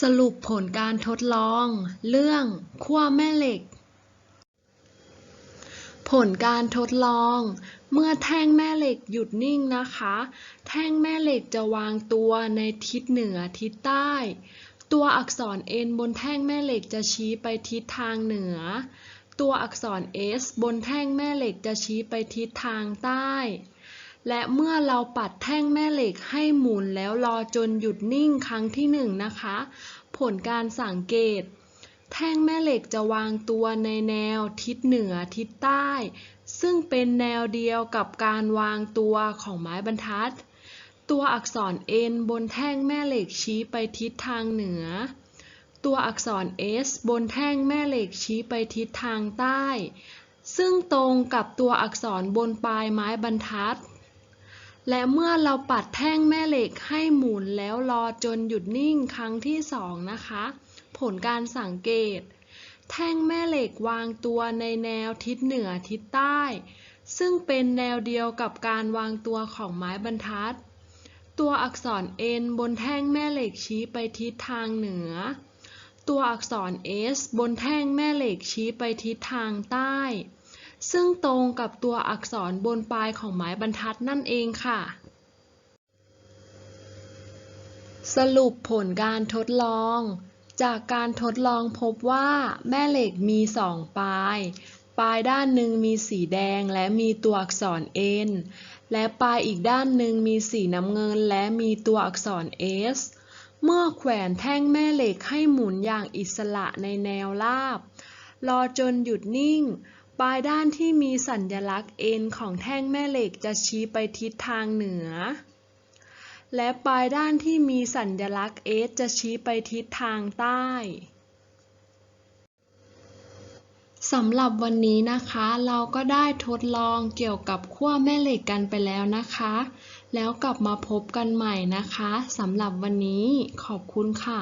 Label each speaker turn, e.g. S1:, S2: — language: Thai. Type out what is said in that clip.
S1: สรุปผลการทดลอง เรื่องขั้วแม่เหล็ก ผลการทดลอง เมื่อแท่งแม่เหล็กหยุดนิ่งนะคะ แท่งแม่เหล็กจะวางตัวในทิศเหนือทิศใต้ ตัวอักษร N บนแท่งแม่เหล็กจะชี้ไปทิศทางเหนือ ตัวอักษร S บนแท่งแม่เหล็กจะชี้ไปทิศทางใต้ และเมื่อเราปัดแท่งแม่เหล็กให้หมุนแล้วรอจนหยุดนิ่งครั้งที่หนึ่งนะคะ ผลการสังเกต แท่งแม่เหล็กจะวางตัวในแนวทิศเหนือทิศใต้ ซึ่งเป็นแนวเดียวกับการวางตัวของไม้บรรทัด ตัวอักษร N บนแท่งแม่เหล็กชี้ไปทิศทางเหนือ ตัวอักษร S บนแท่งแม่เหล็กชี้ไปทิศทางใต้ ซึ่งตรงกับตัวอักษรบนปลายไม้บรรทัด และเมื่อเราปัดแท่งแม่เหล็กให้หมุนแล้วรอจนหยุดนิ่งครั้งที่สองนะคะ ผลการสังเกต แท่งแม่เหล็กวางตัวในแนวทิศเหนือทิศใต้ ซึ่งเป็นแนวเดียวกับการวางตัวของไม้บรรทัด ตัวอักษร N บนแท่งแม่เหล็กชี้ไปทิศทางเหนือ ตัวอักษร S บนแท่งแม่เหล็กชี้ไปทิศทางใต้ ซึ่งตรงกับตัวอักษรบนปลายของไม้บรรทัดนั่นเองค่ะ สรุปผลการทดลอง จากการทดลองพบว่าแม่เหล็กมีสองปลาย ปลายด้านหนึ่งมีสีแดงและมีตัวอักษร N และปลายอีกด้านหนึ่งมีสีน้ำเงินและมีตัวอักษร S เมื่อแขวนแท่งแม่เหล็กให้หมุนอย่างอิสระในแนวราบ รอจนหยุดนิ่ง ปลายด้านที่มีสัญลักษณ์ N ของแท่งแม่เหล็กจะชี้ไปทิศทางเหนือ และปลายด้านที่มีสัญลักษณ์ S จะชี้ไปทิศทางใต้สำหรับวันนี้นะคะ เราก็ได้ทดลองเกี่ยวกับขั้วแม่เหล็กกันไปแล้วนะคะ แล้วกลับมาพบกันใหม่นะคะสำหรับวันนี้ขอบคุณค่ะ